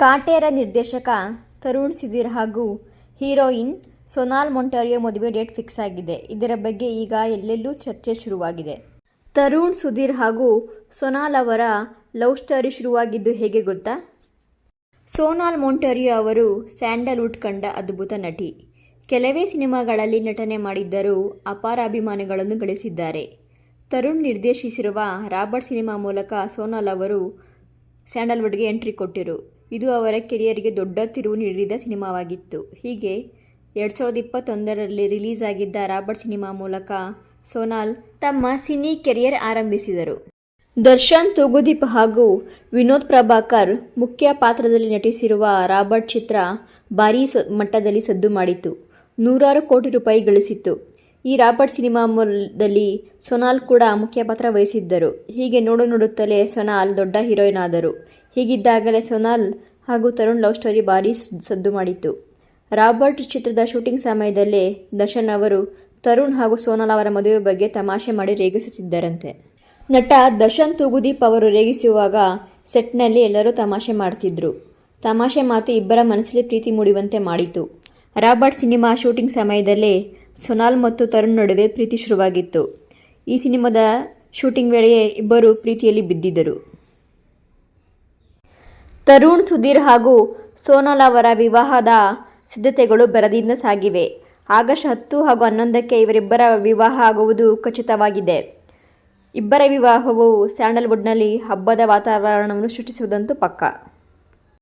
ಕಾಟೇರ ನಿರ್ದೇಶಕ ತರುಣ್ ಸುಧೀರ್ ಹಾಗೂ ಹೀರೋಯಿನ್ ಸೊನಾಲ್ ಮೊಂಟಾರಿಯೋ ಮದುವೆ ಡೇಟ್ ಫಿಕ್ಸ್ ಆಗಿದೆ. ಇದರ ಬಗ್ಗೆ ಈಗ ಎಲ್ಲೆಲ್ಲೂ ಚರ್ಚೆ ಶುರುವಾಗಿದೆ. ತರುಣ್ ಸುಧೀರ್ ಹಾಗೂ ಸೊನಾಲ್ ಅವರ ಲವ್ ಸ್ಟೋರಿ ಶುರುವಾಗಿದ್ದು ಹೇಗೆ ಗೊತ್ತಾ? ಸೋನಾಲ್ ಮೊಂಟರಿಯೋ ಅವರು ಸ್ಯಾಂಡಲ್ವುಡ್ ಕಂಡ ಅದ್ಭುತ ನಟಿ. ಕೆಲವೇ ಸಿನಿಮಾಗಳಲ್ಲಿ ನಟನೆ ಮಾಡಿದ್ದರೂ ಅಪಾರ ಅಭಿಮಾನಿಗಳನ್ನು ಗಳಿಸಿದ್ದಾರೆ. ತರುಣ್ ನಿರ್ದೇಶಿಸಿರುವ ರಾಬರ್ಟ್ ಸಿನಿಮಾ ಮೂಲಕ ಸೋನಾಲ್ ಅವರು ಸ್ಯಾಂಡಲ್ವುಡ್ಗೆ ಎಂಟ್ರಿ ಕೊಟ್ಟರು. ಇದು ಅವರ ಕೆರಿಯರ್ಗೆ ದೊಡ್ಡ ತಿರುವು ನೀಡಿದ ಸಿನಿಮಾವಾಗಿತ್ತು. ಹೀಗೆ ಎರಡು ಸಾವಿರದ ಇಪ್ಪತ್ತೊಂದರಲ್ಲಿ ರಿಲೀಸ್ ಆಗಿದ್ದ ರಾಬರ್ಟ್ ಸಿನಿಮಾ ಮೂಲಕ ಸೋನಾಲ್ ತಮ್ಮ ಸಿನಿ ಕೆರಿಯರ್ ಆರಂಭಿಸಿದರು. ದರ್ಶನ್, ತೂಗುದೀಪ್ ಹಾಗೂ ವಿನೋದ್ ಪ್ರಭಾಕರ್ ಮುಖ್ಯ ಪಾತ್ರದಲ್ಲಿ ನಟಿಸಿರುವ ರಾಬರ್ಟ್ ಚಿತ್ರ ಭಾರೀ ಮಟ್ಟದಲ್ಲಿ ಸದ್ದು ಮಾಡಿತು ನೂರಾರು ಕೋಟಿ ರೂಪಾಯಿ ಗಳಿಸಿತ್ತು. ಈ ರಾಬರ್ಟ್ ಸಿನಿಮಾ ಮೂಲದಲ್ಲಿ ಸೊನಾಲ್ ಕೂಡ ಮುಖ್ಯ ಪಾತ್ರ ವಹಿಸಿದ್ದರು. ಹೀಗೆ ನೋಡು ನೋಡುತ್ತಲೇ ಸೋನಾಲ್ ದೊಡ್ಡ ಹೀರೋಯಿನ್ ಆದರು. ಹೀಗಿದ್ದಾಗಲೇ ಸೊನಾಲ್ ಹಾಗೂ ತರುಣ್ ಲವ್ ಸ್ಟೋರಿ ಭಾರೀ ಸದ್ದು ಮಾಡಿತ್ತು. ರಾಬರ್ಟ್ ಚಿತ್ರದ ಶೂಟಿಂಗ್ ಸಮಯದಲ್ಲೇ ದರ್ಶನ್ ಅವರು ತರುಣ್ ಹಾಗೂ ಸೋನಾಲ್ ಅವರ ಮದುವೆ ಬಗ್ಗೆ ತಮಾಷೆ ಮಾಡಿ ರೇಗಿಸುತ್ತಿದ್ದರಂತೆ. ನಟ ದರ್ಶನ್ ತೂಗುದೀಪ್ ಅವರು ರೇಗಿಸುವಾಗ ಸೆಟ್ನಲ್ಲಿ ಎಲ್ಲರೂ ತಮಾಷೆ ಮಾಡ್ತಿದ್ರು. ತಮಾಷೆ ಮಾತು ಇಬ್ಬರ ಮನಸ್ಸಲ್ಲಿ ಪ್ರೀತಿ ಮೂಡುವಂತೆ ಮಾಡಿತು. ರಾಬರ್ಟ್ ಸಿನಿಮಾ ಶೂಟಿಂಗ್ ಸಮಯದಲ್ಲೇ ಸೊನಾಲ್ ಮತ್ತು ತರುಣ್ ನಡುವೆ ಪ್ರೀತಿ ಶುರುವಾಗಿತ್ತು. ಈ ಸಿನಿಮಾದ ಶೂಟಿಂಗ್ ವೇಳೆಯೇ ಇಬ್ಬರು ಪ್ರೀತಿಯಲ್ಲಿ ಬಿದ್ದಿದ್ದರು. ತರುಣ್ ಸುಧೀರ್ ಹಾಗೂ ಸೋನಾಲ್ ಅವರ ವಿವಾಹದ ಸಿದ್ಧತೆಗಳು ಬರದಿಂದ ಸಾಗಿವೆ. ಆಗಸ್ಟ್ ಹತ್ತು ಹಾಗೂ ಹನ್ನೊಂದಕ್ಕೆ ಇವರಿಬ್ಬರ ವಿವಾಹ ಆಗುವುದು ಖಚಿತವಾಗಿದೆ. ಇಬ್ಬರ ವಿವಾಹವು ಸ್ಯಾಂಡಲ್ವುಡ್ನಲ್ಲಿ ಹಬ್ಬದ ವಾತಾವರಣವನ್ನು ಸೃಷ್ಟಿಸುವುದಂತೂ ಪಕ್ಕಾ.